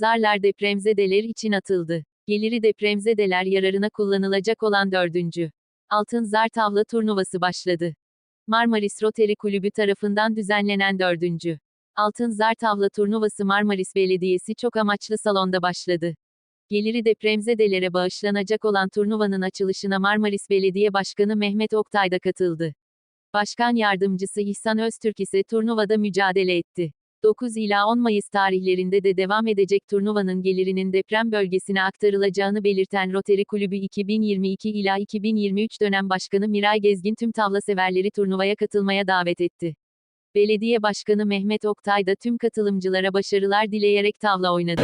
Zarlar depremzedeler için atıldı. Geliri depremzedeler yararına kullanılacak olan dördüncü. Altın Zar Tavla turnuvası başladı. Marmaris Rotary Kulübü tarafından düzenlenen dördüncü. Altın Zar Tavla turnuvası Marmaris Belediyesi çok amaçlı salonda başladı. Geliri depremzedelere bağışlanacak olan turnuvanın açılışına Marmaris Belediye Başkanı Mehmet Oktay da katıldı. Başkan Yardımcısı İhsan Öztürk ise turnuvada mücadele etti. 9 ila 10 Mayıs tarihlerinde de devam edecek turnuvanın gelirinin deprem bölgesine aktarılacağını belirten Rotary Kulübü 2022 ila 2023 dönem başkanı Miray Gezgin tüm tavla severleri turnuvaya katılmaya davet etti. Belediye Başkanı Mehmet Oktay da tüm katılımcılara başarılar dileyerek tavla oynadı.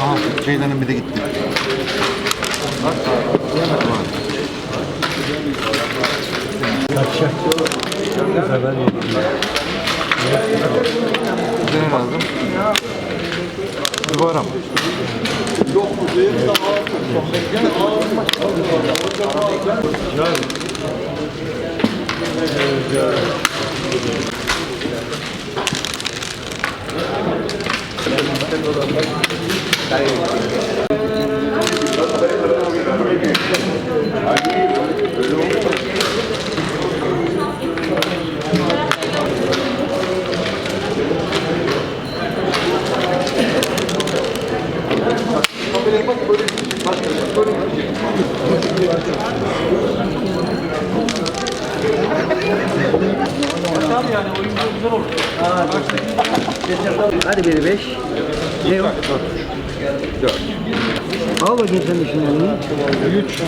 Aha şeylerin bir de gitti. Ne lazım? Bu aram. Hadi biri beş. Ne o? Dört. Al bakayım sen işin elini. Üç.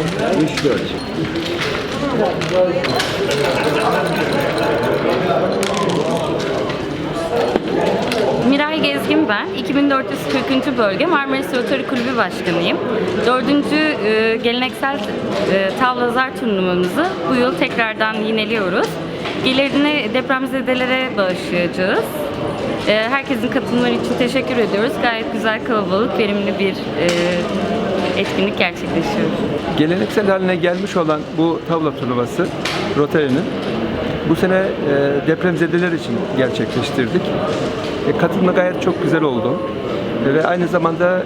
Üç, dört. Miray Gezgin ben. 2440. Bölge Marmaris Rotary Kulübü Başkanıyım. Dördüncü e, geleneksel e, tavla zar turnuvamızı bu yıl tekrardan yineliyoruz. Gelirini depremzedelere bağışlayacağız. E, herkesin katılımları için teşekkür ediyoruz. Gayet güzel, kalabalık, verimli bir e, etkinlik gerçekleşiyor. Geleneksel haline gelmiş olan bu tavla turnuvası Rotary'nin bu sene e, depremzedeler için gerçekleştirdik. E, katılma gayet çok güzel oldu. Ve aynı zamanda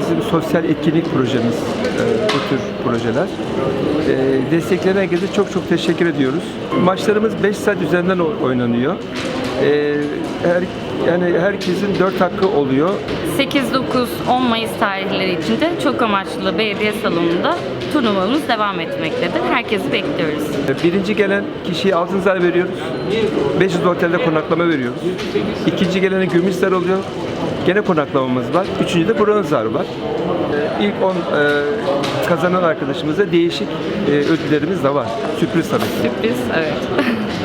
bizim sosyal etkinlik projemiz e, bu tür projeler. E, destekleyen herkese çok çok teşekkür ediyoruz. Maçlarımız 5 saat üzerinden oynanıyor. E, her, yani herkesin 4 hakkı oluyor. 8-9-10 Mayıs tarihleri için de çok amaçlı belediye salonunda turnuvamız devam etmektedir. Herkesi bekliyoruz. Birinci gelen kişiye altın zar veriyoruz. 500 otelde konaklama veriyoruz. İkinci gelene gümüş zar oluyor. Gene konaklamamız var. Üçüncü de bronz zar var. Ee, İlk 10 e, kazanan arkadaşımıza değişik e, ödüllerimiz de var. Sürpriz tabii. Sürpriz, evet.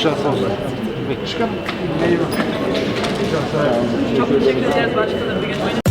şans olsun. Çok teşekkür ederiz başkanım.